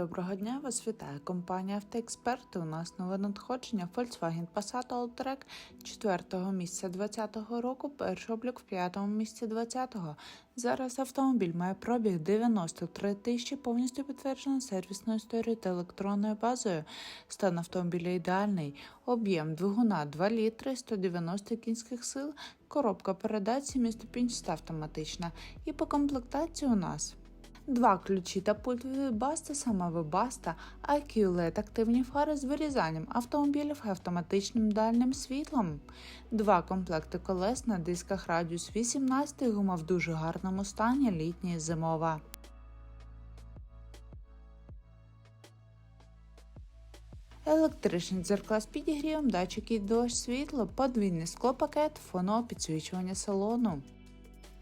Доброго дня, вас вітає компанія Автоексперти. У нас нове надходження Volkswagen Passat Alltrack 4 місяця 2020 року, перший облік в 5 місяці 2020. Зараз автомобіль має пробіг 93 тисячі, повністю підтверджено сервісною історією та електронною базою. Стан автомобіля ідеальний, об'єм двигуна 2 літри, 190 кінських сил, коробка передач 7 ступінчаста автоматична. І по комплектації у нас Два ключі та пульт від Баста, саме Webaста, IQ LED активні фари з вирізанням автомобілів і автоматичним дальним світлом, два комплекти колес на дисках радіус 18, гума в дуже гарному стані, літня зимова. Електричний дзеркала з підігрівом, датчики дощ світло, подвійний склопакет, фоно підсвічування салону.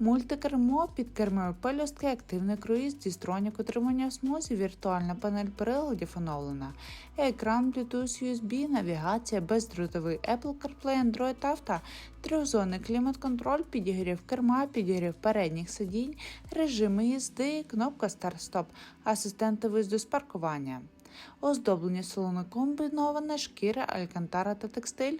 Мультикермо, підкермові пелюстки, активний круїз, дістронік утримання в смузі, віртуальна панель приладів оновлена, екран Bluetooth USB, навігація, бездротовий Apple CarPlay, Android Auto, трьохзонний клімат-контроль, підігрів керма, підігрів передніх сидінь, режими їзди, кнопка старт-стоп, асистенти виїзду з паркування. Оздоблення салону комбіноване, шкіра, алькантара та текстиль.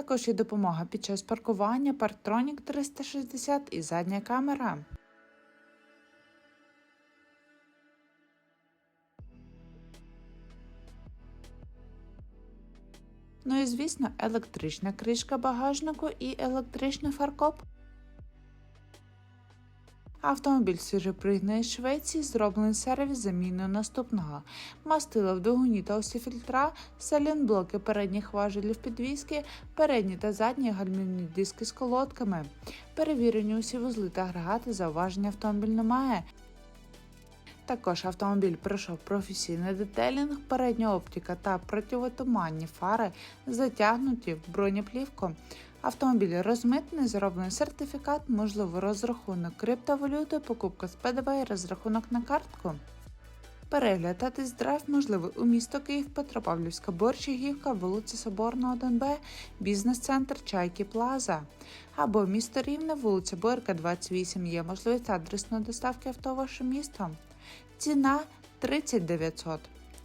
Також є допомога під час паркування, парктронік 360 і задня камера. Ну і звісно, електрична кришка багажнику і електричний фаркоп. Автомобіль свіжопригнаний з Швеції, зроблений сервіс заміною наступного. Мастила в двигуні та усі фільтра, салінблоки передніх важелів підвіски, передні та задні гальмівні диски з колодками. Перевірені усі вузли та агрегати, зауваження автомобіль немає. Також автомобіль пройшов професійний детелінг, передня оптика та противотуманні фари затягнуті в бронеплівку. Автомобіль розмитний, зроблений сертифікат, можливо розрахунок криптовалюти, покупка з ПДВ і розрахунок на картку. Перегляд та тест-драйв можливий у місто Київ, Петропавлівська, Борщагівка, вулиця Соборна, 1Б, бізнес-центр Чайки Плаза. Або місто Рівне, вулиця Борка, 28 є можливість адресної доставки авто в ваше місто. Ціна 30 900.